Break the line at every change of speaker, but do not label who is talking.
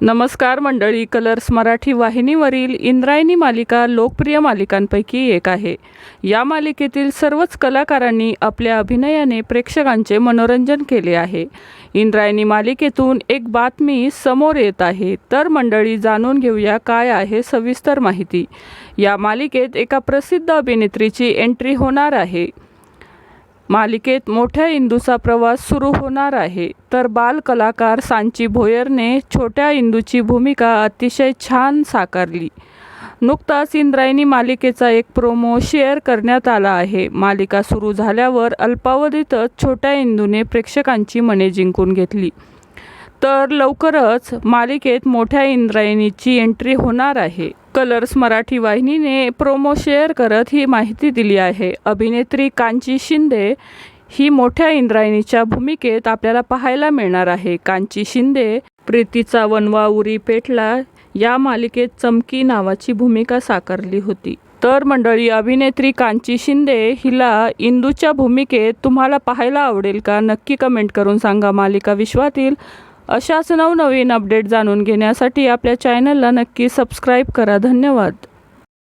नमस्कार मंडळी कलर्स मराठी वाहिनीवरील इंद्रायणी मालिका लोकप्रिय मालिकांपैकी एक आहे. या मालिकेतील सर्वच कलाकारांनी आपल्या अभिनयाने प्रेक्षकांचे मनोरंजन केले आहे. इंद्रायणी मालिकेतून एक बातमी समोर येत आहे. तर मंडळी जाणून घेऊया काय आहे सविस्तर माहिती. या मालिकेत एका प्रसिद्ध अभिनेत्रीची एंट्री होणार आहे. मालिकेत मोठ्या इंदूचा प्रवास सुरू होणार आहे. तर बाल कलाकार सांची भोयरने छोट्या इंदूची भूमिका अतिशय छान साकारली. नुकताच इंद्रायणी मालिकेचा एक प्रोमो शेअर करण्यात आला आहे. मालिका सुरू झाल्यावर अल्पावधीतच छोट्या इंदूने प्रेक्षकांची मने जिंकून घेतली. तर लवकरच मालिकेत मोठ्या इंद्रायणीची एंट्री होणार आहे. कलर्स मराठी वाहिनीने प्रोमो शेअर करत ही माहिती दिली आहे. अभिनेत्री कांची शिंदे ही मोठ्या इंद्रायणीच्या भूमिकेत आपल्याला पाहायला मिळणार आहे. कांची शिंदे प्रीतीचा वनवा उरी पेटला या मालिकेत चमकी नावाची भूमिका साकारली होती. तर मंडळी अभिनेत्री कांची शिंदे हिला इंदूच्या भूमिकेत तुम्हाला पाहायला आवडेल का? नक्की कमेंट करून सांगा. मालिका विश्वातील अशाच नवनवीन अपडेट जाणून घेण्यासाठी आपल्या चॅनलला नक्की सबस्क्राईब करा. धन्यवाद.